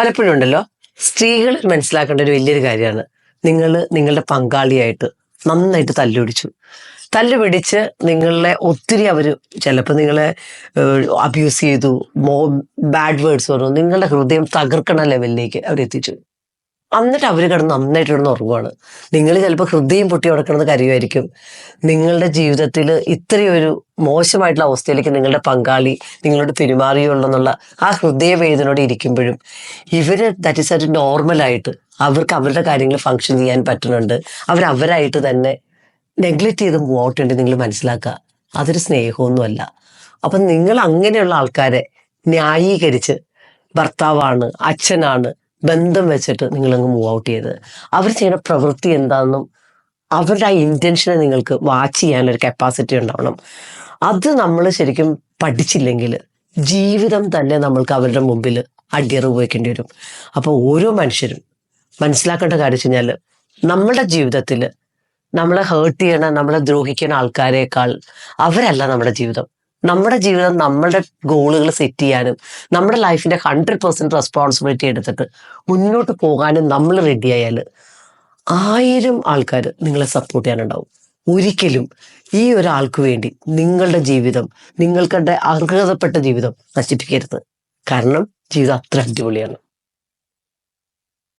പലപ്പോഴും ഉണ്ടല്ലോ സ്ത്രീകൾ മനസ്സിലാക്കേണ്ട ഒരു വലിയൊരു കാര്യമാണ്. നിങ്ങൾ നിങ്ങളുടെ പങ്കാളിയായിട്ട് നന്നായിട്ട് തല്ലുപിടിച്ചു. തല്ലുപിടിച്ച് നിങ്ങളെ ഒത്തിരി അവർ ചിലപ്പോൾ നിങ്ങളെ അബ്യൂസ് ചെയ്തു മോ ബാഡ് വേർഡ്സ് പറഞ്ഞു നിങ്ങളുടെ ഹൃദയം തകർക്കണ ലെവലിലേക്ക് അവരെത്തിച്ചു. എന്നിട്ട് അവർ കിടന്ന് നന്നായിട്ട് കിടന്ന് ഉറങ്ങുവാണ്. നിങ്ങൾ ചിലപ്പോൾ ഹൃദയം പൊട്ടി കിടക്കുന്നത് കരയുമായിരിക്കും. നിങ്ങളുടെ ജീവിതത്തിൽ ഇത്രയൊരു മോശമായിട്ടുള്ള അവസ്ഥയിലേക്ക് നിങ്ങളുടെ പങ്കാളി നിങ്ങളോട് പെരുമാറിയുള്ളെന്നുള്ള ആ ഹൃദയവേദനയോടെ ഇരിക്കുമ്പോഴും ഇവർ ദാറ്റ് ഇസ് ഒരു നോർമലായിട്ട് അവർക്ക് അവരുടെ കാര്യങ്ങൾ ഫങ്ഷൻ ചെയ്യാൻ പറ്റുന്നുണ്ട്. അവർ അവരായിട്ട് തന്നെ നെഗ്ലക്റ്റ് ചെയ്ത് പോകട്ടുണ്ട് നിങ്ങൾ മനസ്സിലാക്കുക. അതൊരു സ്നേഹമൊന്നുമല്ല. അപ്പം നിങ്ങൾ അങ്ങനെയുള്ള ആൾക്കാരെ ന്യായീകരിച്ച് ഭർത്താവാണ് അച്ഛനാണ് ബന്ധം വെച്ചിട്ട് നിങ്ങൾ നിങ്ങളങ്ങ് മൂവ് ഔട്ട് ചെയ്ത്. അവർ ചെയ്യുന്ന പ്രവൃത്തി എന്താണെന്നും അവരുടെ ആ ഇന്റൻഷനെ നിങ്ങൾക്ക് വാച്ച് ചെയ്യാനൊരു കപ്പാസിറ്റി ഉണ്ടാവണം. അത് നമ്മൾ ശരിക്കും പഠിച്ചില്ലെങ്കിൽ ജീവിതം തന്നെ നമ്മൾക്ക് അവരുടെ മുമ്പിൽ അടിയറ് ഉപയോഗിക്കേണ്ടി വരും. അപ്പോൾ ഓരോ മനുഷ്യരും മനസ്സിലാക്കേണ്ട കാര്യം വെച്ച് കഴിഞ്ഞാൽ നമ്മുടെ ജീവിതത്തിൽ നമ്മളെ ഹേർട്ട് ചെയ്യണ നമ്മളെ ദ്രോഹിക്കുന്ന ആൾക്കാരെക്കാൾ അവരല്ല നമ്മുടെ ജീവിതം. നമ്മുടെ ജീവിതം നമ്മളുടെ ഗോളുകൾ സെറ്റ് ചെയ്യാനും നമ്മുടെ ലൈഫിന്റെ ഹൺഡ്രഡ് പെർസെന്റ് റെസ്പോൺസിബിലിറ്റി എടുത്തിട്ട് മുന്നോട്ട് പോകാനും നമ്മൾ റെഡി ആയാൽ ആയിരം ആൾക്കാർ നിങ്ങളെ സപ്പോർട്ട് ചെയ്യാനുണ്ടാവും. ഒരിക്കലും ഈ ഒരാൾക്ക് വേണ്ടി നിങ്ങളുടെ ജീവിതം നിങ്ങൾക്കുടെ അർഹതപ്പെട്ട ജീവിതം നശിപ്പിക്കരുത്. കാരണം ജീവിതം അത്ര അടിപൊളിയാണ്.